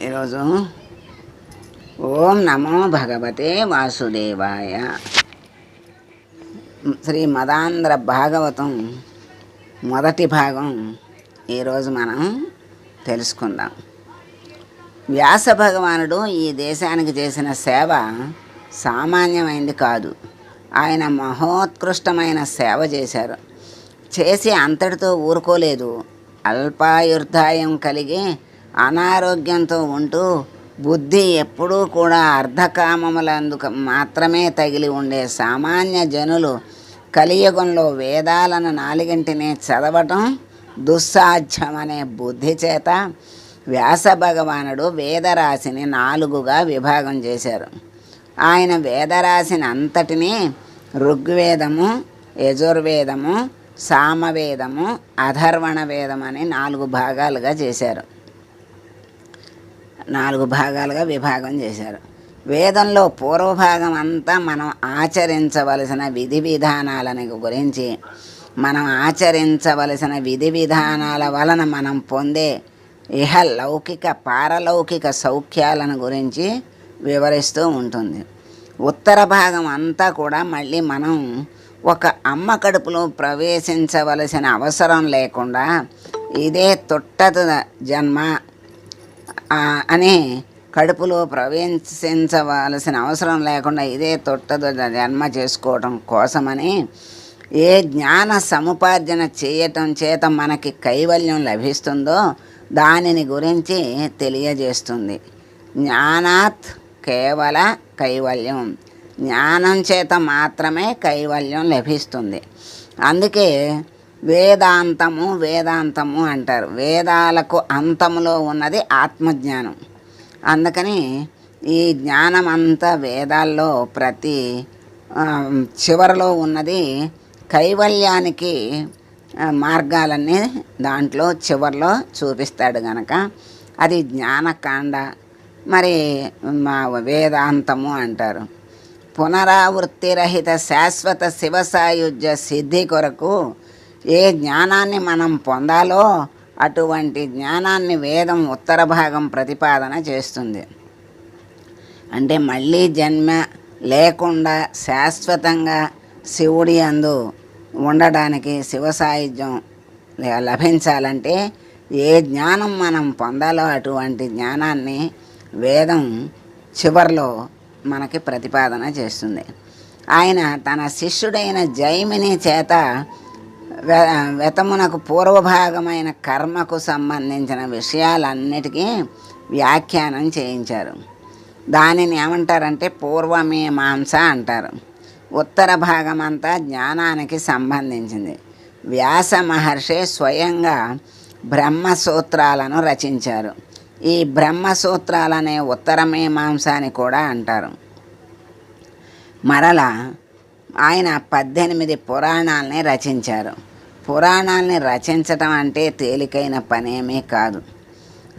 ఈరోజు ఓం నమో భగవతే వాసుదేవాయ. శ్రీ మదాంధ్ర భాగవతం మొదటి భాగం ఈరోజు మనం తెలుసుకుందాం. వ్యాస భగవానుడు ఈ దేశానికి చేసిన సేవ సామాన్యమైంది కాదు. ఆయన మహోత్కృష్టమైన సేవ చేశారు. చేసి అంతటితో ఊరుకోలేదు. అల్పాయుర్ధాయం కలిగి అనారోగ్యంతో ఉంటూ బుద్ధి ఎప్పుడూ కూడా అర్ధకామములందుకు మాత్రమే తగిలి ఉండే సామాన్య జనులు కలియుగంలో వేదాలను నాలుగింటిని చదవటం దుస్సాధ్యమనే బుద్ధి చేత వ్యాస భగవానుడు వేదరాశిని నాలుగుగా విభాగం చేశారు. ఆయన వేదరాశిని అంతటినీ ఋగ్వేదము యజుర్వేదము సామవేదము అధర్వణ వేదం అని నాలుగు భాగాలుగా చేశారు. నాలుగు భాగాలుగా విభాగం చేశారు. వేదంలో పూర్వభాగం అంతా మనం ఆచరించవలసిన విధి విధానాలని గురించి మనం ఆచరించవలసిన విధి విధానాల వలన మనం పొందే ఇహ లౌకిక పారలౌకిక సౌఖ్యాలను గురించి వివరిస్తూ ఉంటుంది. ఉత్తర భాగం అంతా కూడా మళ్ళీ మనం ఒక అమ్మ కడుపులో ప్రవేశించవలసిన అవసరం లేకుండా ఇదే తొట్టత జన్మ అని కడుపులో ప్రవేశించవలసిన అవసరం లేకుండా ఇదే తొట్టదు జన్మ చేసుకోవటం కోసమని ఏ జ్ఞాన సముపార్జన చేయటం చేత మనకి కైవల్యం లభిస్తుందో దానిని గురించి తెలియజేస్తుంది. జ్ఞానాత్ కేవల కైవల్యం. జ్ఞానం చేత మాత్రమే కైవల్యం లభిస్తుంది. అందుకే వేదాంతము వేదాంతము అంటారు. వేదాలకు అంతములో ఉన్నది ఆత్మజ్ఞానం. అందుకని ఈ జ్ఞానం అంతా వేదాల్లో ప్రతి చివరలో ఉన్నది కైవల్యానికి మార్గాలన్నీ దాంట్లో చివరిలో చూపిస్తాడు గనక. అది జ్ఞానకాండ. మరి మా వేదాంతము అంటారు. పునరావృత్తిరహిత శాశ్వత శివసాయుజ్య సిద్ధి కొరకు ఏ జ్ఞానాన్ని మనం పొందాలో అటువంటి జ్ఞానాన్ని వేదం ఉత్తర భాగం ప్రతిపాదన చేస్తుంది. అంటే మళ్ళీ జన్మ లేకుండా శాశ్వతంగా శివుడి అందు ఉండడానికి శివ సాయుధ్యం లభించాలంటే ఏ జ్ఞానం మనం పొందాలో అటువంటి జ్ఞానాన్ని వేదం చివర్లో మనకి ప్రతిపాదన చేస్తుంది. ఆయన తన శిష్యుడైన జైమిని చేత వెతమునకు పూర్వభాగమైన కర్మకు సంబంధించిన విషయాలన్నిటికీ వ్యాఖ్యానం చేయించారు. దానిని ఏమంటారంటే పూర్వమీమాంస అంటారు. ఉత్తర భాగం అంతా జ్ఞానానికి సంబంధించింది. వ్యాస మహర్షి స్వయంగా బ్రహ్మసూత్రాలను రచించారు. ఈ బ్రహ్మసూత్రాలనే ఉత్తరమీమాంస అని కూడా అంటారు. మరల ఆయన పద్దెనిమిది పురాణాలని రచించారు. పురాణాల్ని రచించటం అంటే తేలికైన పనేమీ కాదు.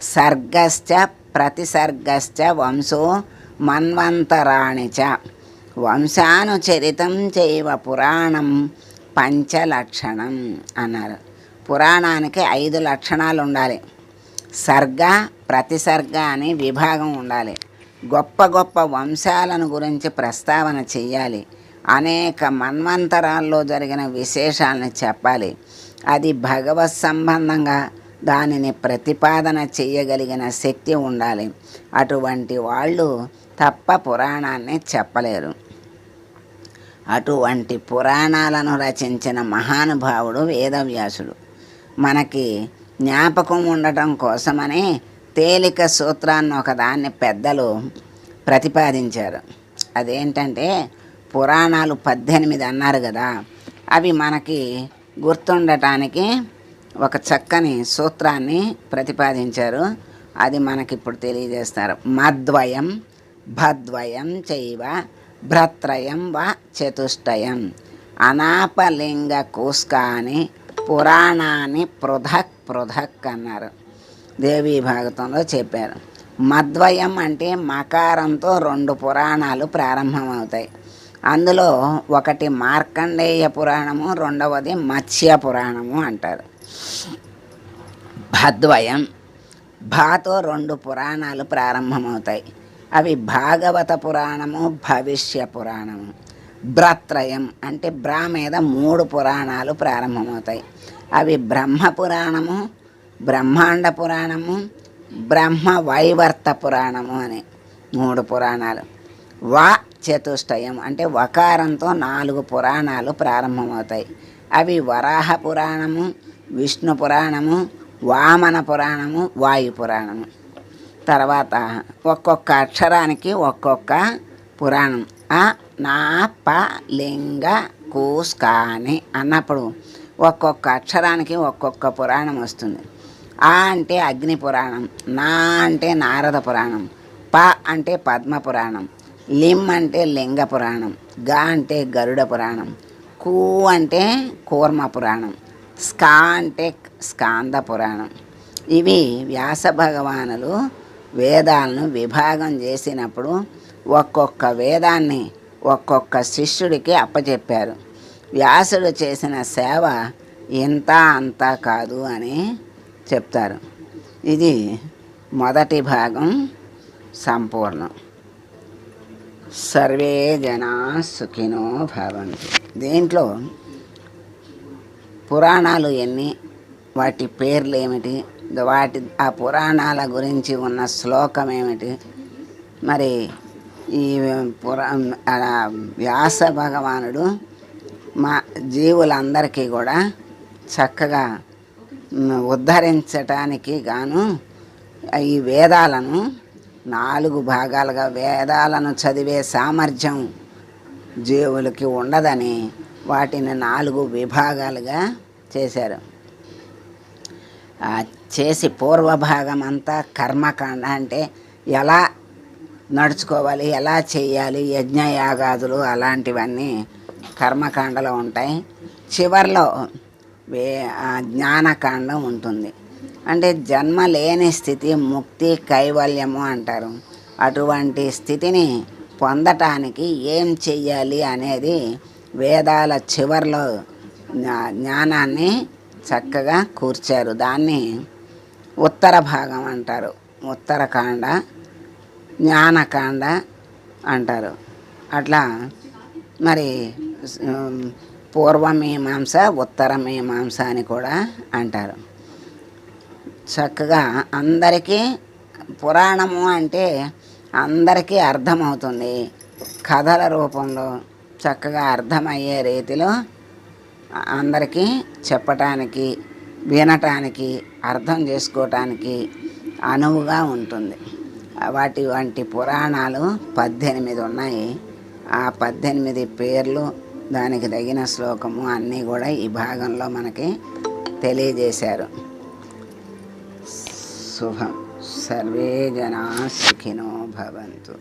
సర్గశ్చ ప్రతిసర్గశ్చ వంశో మన్వంతరాణిచ. వంశానుచరితం చేయవ పురాణం పంచలక్షణం అన్నారు. పురాణానికి ఐదు లక్షణాలు ఉండాలి సర్గ ప్రతిసర్గ అని విభాగం ఉండాలి. గొప్ప గొప్ప వంశాలను గురించి ప్రస్తావన చెయ్యాలి. అనేక మన్వంతరాల్లో జరిగిన విశేషాలను చెప్పాలి. అది భగవత్ సంబంధంగా దానిని ప్రతిపాదన చేయగలిగిన శక్తి ఉండాలి. అటువంటి వాళ్ళు తప్ప పురాణాన్ని చెప్పలేరు. అటువంటి పురాణాలను రచించిన మహానుభావుడు వేదవ్యాసుడు. మనకి జ్ఞాపకం ఉండటం కోసమని తేలిక సూత్రాన్ని ఒకదాన్ని పెద్దలు ప్రతిపాదించారు. అదేంటంటే పురాణాలు పద్దెనిమిది అన్నారు కదా అవి మనకి గుర్తుండటానికి ఒక చక్కని సూత్రాన్ని ప్రతిపాదించారు. అది మనకి ఇప్పుడు తెలియజేస్తారు. మద్వయం భద్వయం చైవ భ్రత్రయం వా చతుష్టయం. అనాపలింగ కూస్కాని పురాణాన్ని పృథక్ పృథక్ అన్నారు. దేవీ భాగతంలో చెప్పారు. మద్వయం అంటే మకారంతో రెండు పురాణాలు ప్రారంభమవుతాయి. అందులో ఒకటి మార్కండేయ పురాణము రెండవది మత్స్య పురాణము అంటారు. భద్వయం భాతో రెండు పురాణాలు ప్రారంభమవుతాయి. అవి భాగవత పురాణము భవిష్య పురాణము. బ్రత్రయం అంటే బ్రా మీద మూడు పురాణాలు ప్రారంభమవుతాయి. అవి బ్రహ్మ పురాణము బ్రహ్మాండ పురాణము బ్రహ్మ వైవర్త పురాణము అని మూడు పురాణాలు. వా చతుష్టయం అంటే వకారంతో నాలుగు పురాణాలు ప్రారంభమవుతాయి. అవి వరాహ పురాణము విష్ణు పురాణము వామన పురాణము వాయు పురాణము. తర్వాత ఒక్కొక్క అక్షరానికి ఒక్కొక్క పురాణం. ఆ నా ప లింగ కూస్కాని అన్నప్పుడు ఒక్కొక్క అక్షరానికి ఒక్కొక్క పురాణం వస్తుంది. ఆ అంటే అగ్ని పురాణం నా అంటే నారద పురాణం ప అంటే పద్మ పురాణం లిమ్ అంటే లింగ పురాణం గా అంటే గరుడ పురాణం కూ అంటే కూర్మ పురాణం స్కా అంటే స్కాంద పురాణం. ఇవి వ్యాస భగవానులు వేదాలను విభాగం చేసినప్పుడు ఒక్కొక్క వేదాన్ని ఒక్కొక్క శిష్యుడికి అప్పచెప్పారు. వ్యాసుడు చేసిన సేవ ఇంత అంతా కాదు అని చెప్తారు. ఇది మొదటి భాగం సంపూర్ణం. సర్వే జనా సుఖినో భవంతు. దీంట్లో పురాణాలు ఎన్ని వాటి పేర్లు ఏమిటి వాటి ఆ పురాణాల గురించి ఉన్న శ్లోకం ఏమిటి మరి ఈ పురా వ్యాస భగవానుడు మా జీవులందరికీ కూడా చక్కగా ఉద్ధరించటానికి గాను ఈ వేదాలను నాలుగు భాగాలుగా వేదాలను చదివే సామర్థ్యం జీవులకి ఉండదని వాటిని నాలుగు విభాగాలుగా చేశారు. ఆ చేసి పూర్వభాగం అంతా కర్మకాండ అంటే ఎలా నడుచుకోవాలి ఎలా చేయాలి యజ్ఞయాగాదులు అలాంటివన్నీ కర్మకాండలో ఉంటాయి. చివర్లో వే జ్ఞానకాండం ఉంటుంది. అంటే జన్మ లేని స్థితి ముక్తి కైవల్యము అంటారు. అటువంటి స్థితిని పొందటానికి ఏం చెయ్యాలి అనేది వేదాల చివర్లో జ్ఞా- జ్ఞానాన్ని చక్కగా కూర్చారు. దాన్ని ఉత్తర భాగం అంటారు. ఉత్తరకాండ జ్ఞానకాండ అంటారు. అట్లా మరి పూర్వమీమాంస ఉత్తరమీమాంస అని కూడా అంటారు. చక్కగా అందరికీ పురాణము అంటే అందరికీ అర్థమవుతుంది. కథల రూపంలో చక్కగా అర్థమయ్యే రీతిలో అందరికీ చెప్పటానికి వినటానికి అర్థం చేసుకోవటానికి అనువుగా ఉంటుంది. వాటి వంటి పురాణాలు పద్దెనిమిది ఉన్నాయి. ఆ పద్దెనిమిది పేర్లు దానికి తగిన శ్లోకము అన్నీ కూడా ఈ భాగంలో మనకి తెలియజేశారు. శుభం సర్వే జనా సుఖినో భవంతు